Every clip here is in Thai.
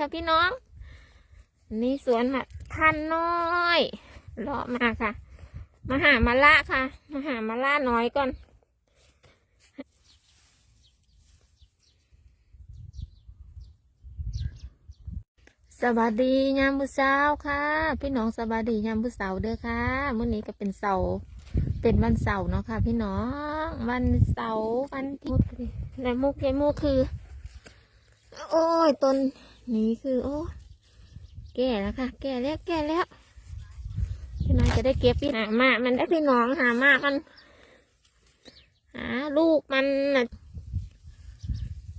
ค่ะพี่น้อง นี่สวนค่ะพันน้อยเลาะมาค่ะ มาหามาละค่ะ มาหามาละน้อยก่อนสวัสดียามมื้อเช้าค่ะ พี่น้องสวัสดียามมื้อเสาร์เด้อค่ะมื้อนี้ก็เป็นเสาร์เป็นวันเสาร์เนาะค่ะ พี่น้อง วันเสาร์วันที่และมุกยายมุกคือ โอ้ยต้น นี้คือโอ้แก่แล้วค่ะ แก่แล้วแก่แล้วพี่น้องจะได้เก็บพี่หามามันได้พี่น้องหามามันหาลูกมัน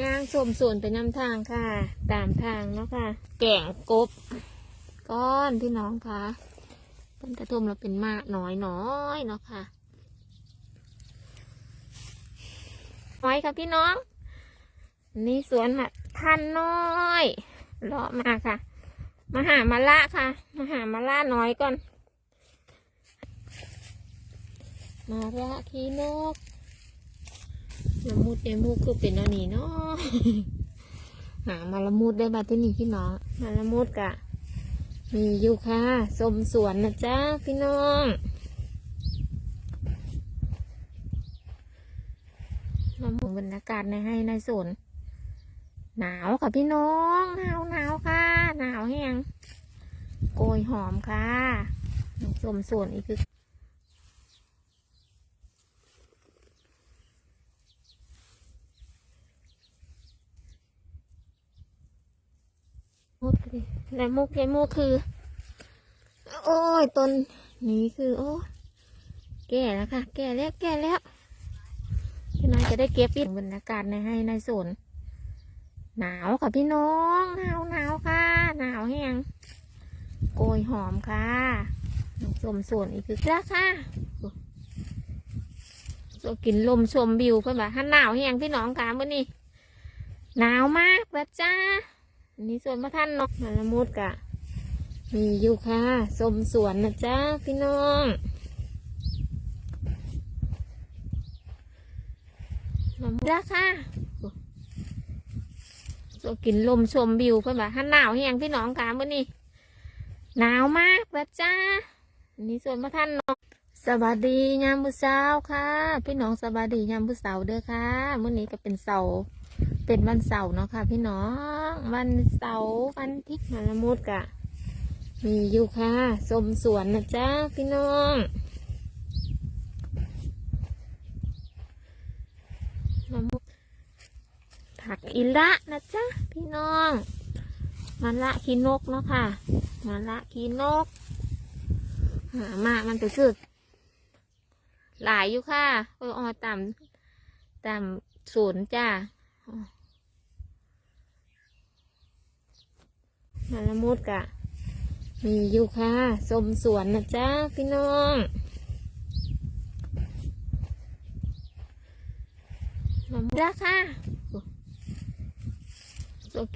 ย่างสมส่วนไปนำทางค่ะ ตามทางเนาะค่ะ แก่งกบ ก้อนพี่น้องค่ะต้นกระทุ่มเราเป็นมากน้อยน้อยๆเนาะค่ะน้อยค่ะพี่น้อง นี่สวนค่ะพันน้อย เลาะมาค่ะ มาหามาละค่ะ มาหามาละน้อยก่อน มาละขี้นกละมุดในมูกคือเป็นอันนี้เนาะหามาละมุดได้บัดที่นี่พี่น้องมาละมุดกะ มีอยู่ค่ะสมสวนนะจ๊ะพี่น้องมาหมุนบรรยากาศในให้ในสวน หนาวค่ะพี่น้องหนาวหนาวค่ะ หนาวแห้งโกยหอมค่ะสมส่วนอีกคือมุกดิและมุกยายมุกคือ โอ้ยต้นนี้คือ โอ้แก่แล้วค่ะ แก่แล้วแก่แล้วพี่น้องจะได้เก็บอีกบรรยากาศในให้ในสวน หนาวค่ะพี่น้องหนาวหนาวค่ะ หนาวแห้งโกยหอมค่ะสมส่วนอีกคือจ้าค่ะจะกินลมชมวิวเพื่อนว่าถ้าหนาวแห้งพี่น้องค่ะมื่อนี้หนาวมากแล้วจ้าอันนี้ส่วนพระท่านนกมาละมุดกะ มีอยู่ค่ะสมสวนนะจ้าพี่น้องละมุดจ้าค่ะ กินลมชมวิวเพื่อนว่าถ้าหนาวแห้งพี่น้องค่ะมื่อนี้หนาวมากแล้วจ้านนี้ส่วนพระท่านเนาะสวัสดียามมื้อเช้าค่ะ พี่น้องสวัสดียามมื้สาร์เด้อค่ะเมื่อนี้ก็เป็นเสาร์เป็นวันเสาร์เนาะค่ะ พี่น้อง วันเสาร์วันที่มาละมุดกะมีอยู่ค่ะสมสวนนะจ้าพี่น้องละมุด ผักอิละนะจ๊ะพี่น้องมาละขี้นกเนาะค่ะมาละขี้นกหามามันไปสึกหลายอยู่ค่ะเอออตามตามศูนย์จ้ามาละมุดกะมีอยู่ค่ะสมสวนนะจ๊ะพี่น้องมามุดละค่ะ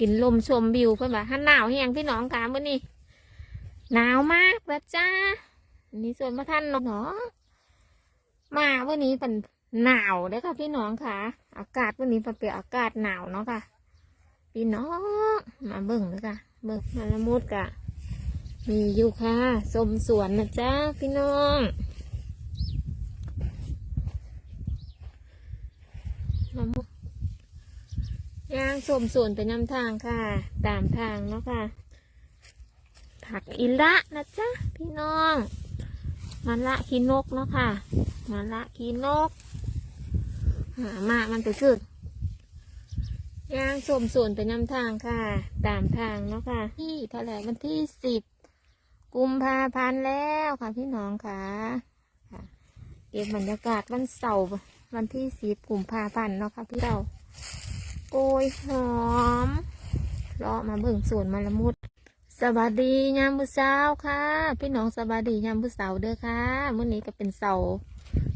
กินลมชมวิวเพื่อนว่าถ้าหนาวแห้งพี่น้องค่ะมื่อนี้หนาวมากแล้วจ้าอันนี้ส่วนพระท่านเนาะมาวันนี้เป็นหนาวเด้อค่ะพี่น้องค่ะ อากาศวันนี้เป็นอากาศหนาวเนาะค่ะ พี่น้องมาเบิ่งเลยค่ะ เบิ่งมาละมุดกะมีอยู่ค่ะสมสวนนะจ้าพี่น้องมามุด ย่างสมส่วนไปนำทางค่ะ ตามทางเนาะค่ะ ผักอิละนะจ๊ะพี่น้องมาละขี้นกเนาะค่ะมาละขี้นกหามามันไปสึกย่างสมส่วนไปนำทางค่ะ ตามทางเนาะค่ะ ที่เท่าไหร่วันที่สิบกุมภาพันธ์แล้วค่ะพี่น้องค่ะค่ะเก็บบรรยากาศวันเสาร์วันที่สิบกุมภาพันธ์เนาะค่ะพี่เรา โกยหอมเลาะมาเบิ่งสวนมาละมุดสวัสดียามมื้อเช้าค่ะ พี่น้องสวัสดียามมื้อเสาร์เด้อค่ะมื้อนี้ก็เป็นเสาร์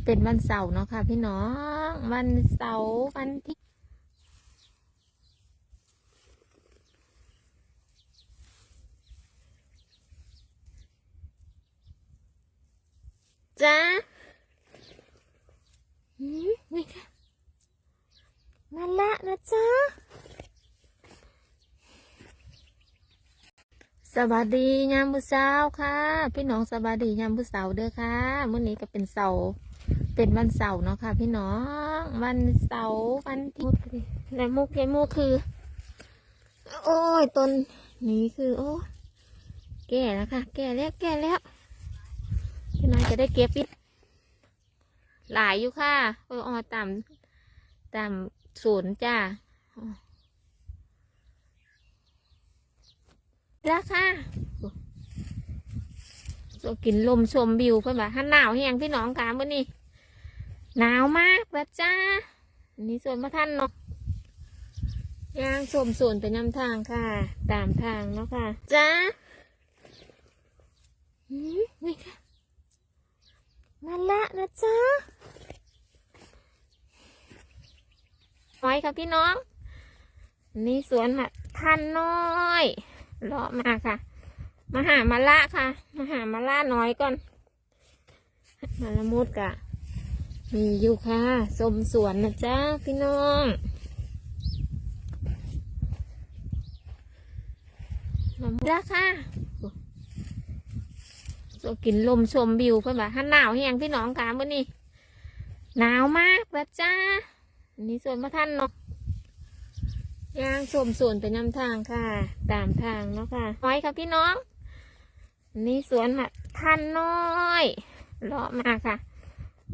เป็นวันเสาร์เนาะค่ะ พี่น้อง วันเสาร์วันที่จ้าหืมนี่ค่ะ มาละนะจ๊ะ สวัสดียามมื้อเช้าค่ะ พี่น้องสวัสดียามมื้อเสาร์เด้อค่ะมื้อนี้ก็เป็นเสาร์เป็นวันเสาร์เนาะค่ะ พี่น้อง วันเสาร์วันที่และมุกยายมุกคือ โอ้ยต้นนี้คือโอ้แก่แล้วค่ะ แก่แล้วแก่แล้วพี่น้องจะได้เก็บอีกหลายอยู่ค่ะเออออตามตาม ศูนย์จ้าแล้วค่ะจะกินลมชมวิวเพื่อนว่าฮันหนาวแห้งพี่น้องค่ะมื่อนี้หนาวมากแล้วจ้าอันนี้ส่วนพระท่านเนาะย่างชมส่วนไปนำทางค่ะ ตามทางเนาะค่ะ จ้านี่ค่ะมาละนะจ้าไว้ ค่ะพี่น้อง นี่สวนหัดท่านน้อยเลาะมาค่ะ มาหามาละค่ะ มาหามาละน้อยก่อน มาละมุดกะ มีอยู่ค่ะสมสวนนะจ๊ะพี่น้องมามุดละค่ะจะกินลมชมวิวเพื่อนว่าฮันหนาวแห้งพี่น้องค่ะเมื่อนี้หนาวมากแล้วจ้า อันนี้ส่วนพระท่านเนาะย่างชมสวนไปนำทางค่ะ ตามทางเนาะค่ะน้อยค่ะพี่น้องนี่สวนหัดท่านน้อยเลาะมาค่ะ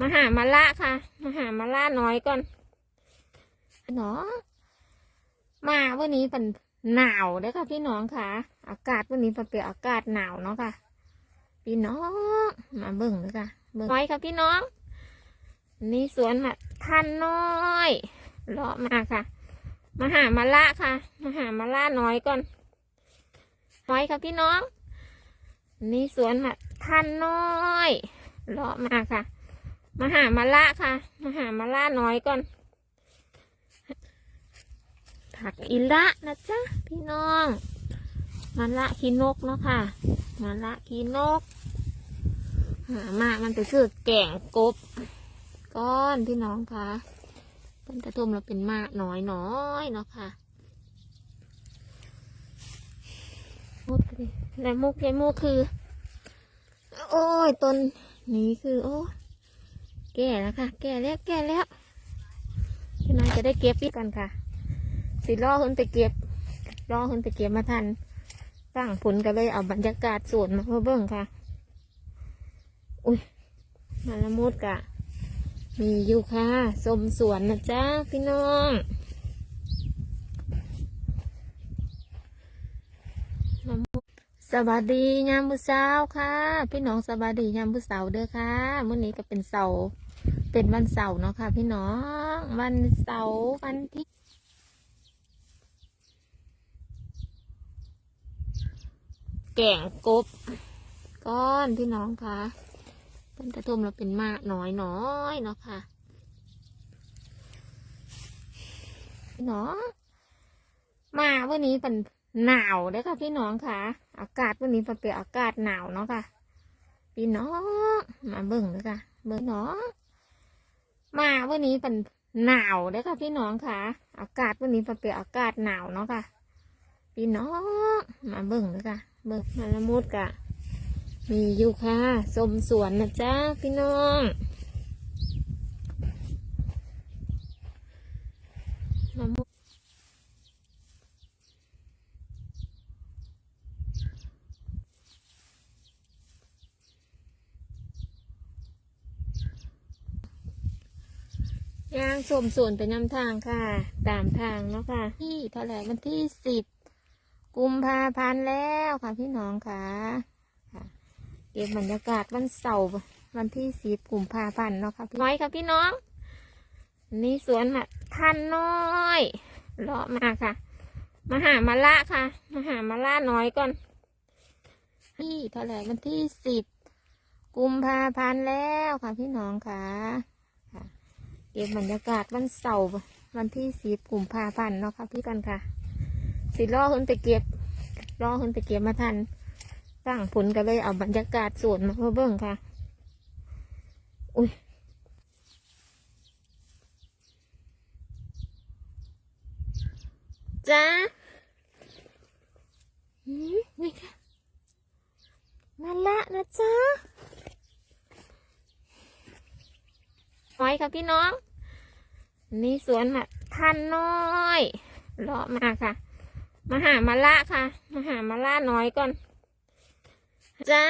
มาหามาละค่ะ มาหามาละน้อยก่อนเนาะมาวันนี้เป็นหนาวเด้อค่ะ พี่น้องค่ะ อากาศวันนี้เป็นอากาศหนาวเนาะค่ะ พี่น้องมาเบิ่งเลยค่ะเบิ่งน้อยค่ะพี่น้อง นี่สวนหัดท่านน้อยเลาะมาค่ะ มาหามาละค่ะ มาหามาละน้อยก่อน น้อยค่ะพี่น้อง นี่สวนหัดท่านน้อยเลาะมาค่ะ มาหามาละค่ะ มาหามาละน้อยก่อน ผักอิละนะจ๊ะพี่น้องมาละขี้นกเนาะค่ะมาละขี้นก หามามันไปซื้อแก่งกบ ก้อนพี่น้องคะต้นกระทุ่มเราเป็นมากน้อยน้อยเนาะค่ะมุดไปดิและมุกยายมุกคือ โอ้ยต้นนี้คือโอ้แก่แล้วค่ะ แก่แล้วแก่แล้วพี่น้องจะได้เก็บอีกกันค่ะ สิล่อขึ้นไปเก็บล่อขึ้นไปเก็บมาทันตั้งผลก็เลยเอาบรรยากาศสวนมาเพื่อเบิ่งค่ะ อุ้ยมาละมุดกะ มีอยู่ค่ะสมสวนนะจ๊ะพี่น้องสวัสดียามมื้อเช้าค่ะ พี่น้องสวัสดียามมื้สาร์เด้อค่ะมื้อนี้ก็เป็นเสาร์เป็นวันเสาร์เนาะค่ะ พี่น้อง วันเสาร์วันที่แก่งกบก้อนพี่น้องค่ะ ต้นกระทุ่มเราเป็นมากน้อยน้อยเนาะค่ะพี่น้องมาวันนี้เป็นหนาวเด้ค่ะ พี่น้องค่ะ อากาศวันนี้เป็นเป็นอากาศหนาวเนาะค่ะ พี่น้องมาเบิ่งเลยค่ะ เบิ่งน้องมาวันนี้เป็นหนาวเด้ค่ะ พี่น้องค่ะ อากาศวันนี้เป็นเป็นอากาศหนาวเนาะค่ะ พี่น้องมาเบิ่งเลยค่ะ เบิ่งมาละมุดกะ มีอยู่ค่ะสมสวนนะจ๊ะพี่น้องมะม่วงยางสมสวนไปนำทางค่ะ ตามทางเนาะค่ะ ที่เท่าไหร่วันที่สิบกุมภาพันธ์แล้วค่ะพี่น้องค่ะ เก็บบรรยากาศวันเสาร์วันที่สิบกุมภาพันธ์เนาะค่ะพี่น้อยค่ะพี่น้อง นี่สวนหัดท่านน้อยเลาะมาค่ะ มาหามาละค่ะ มาหามาละน้อยก่อนที่เท่าไหร่วันที่สิบกุมภาพันธ์แล้วค่ะพี่น้องค่ะค่ะเก็บบรรยากาศวันเสาร์วันที่สิบกุมภาพันธ์เนาะค่ะพี่กันค่ะสิล่อขึ้นไปเก็บล่อขึ้นไปเก็บมาทัน สร้างผลก็เลยเอาบรรยากาศสวนมาเพื่อเบิ่งค่ะ อุ้ยจ้าอืมนี่ค่ะมาละนะจ้าน้อยค่ะพี่น้อง นี่สวนค่ะท่านน้อยเลาะมาค่ะ มาหามาละค่ะ มาหามาละน้อยก่อน จ้า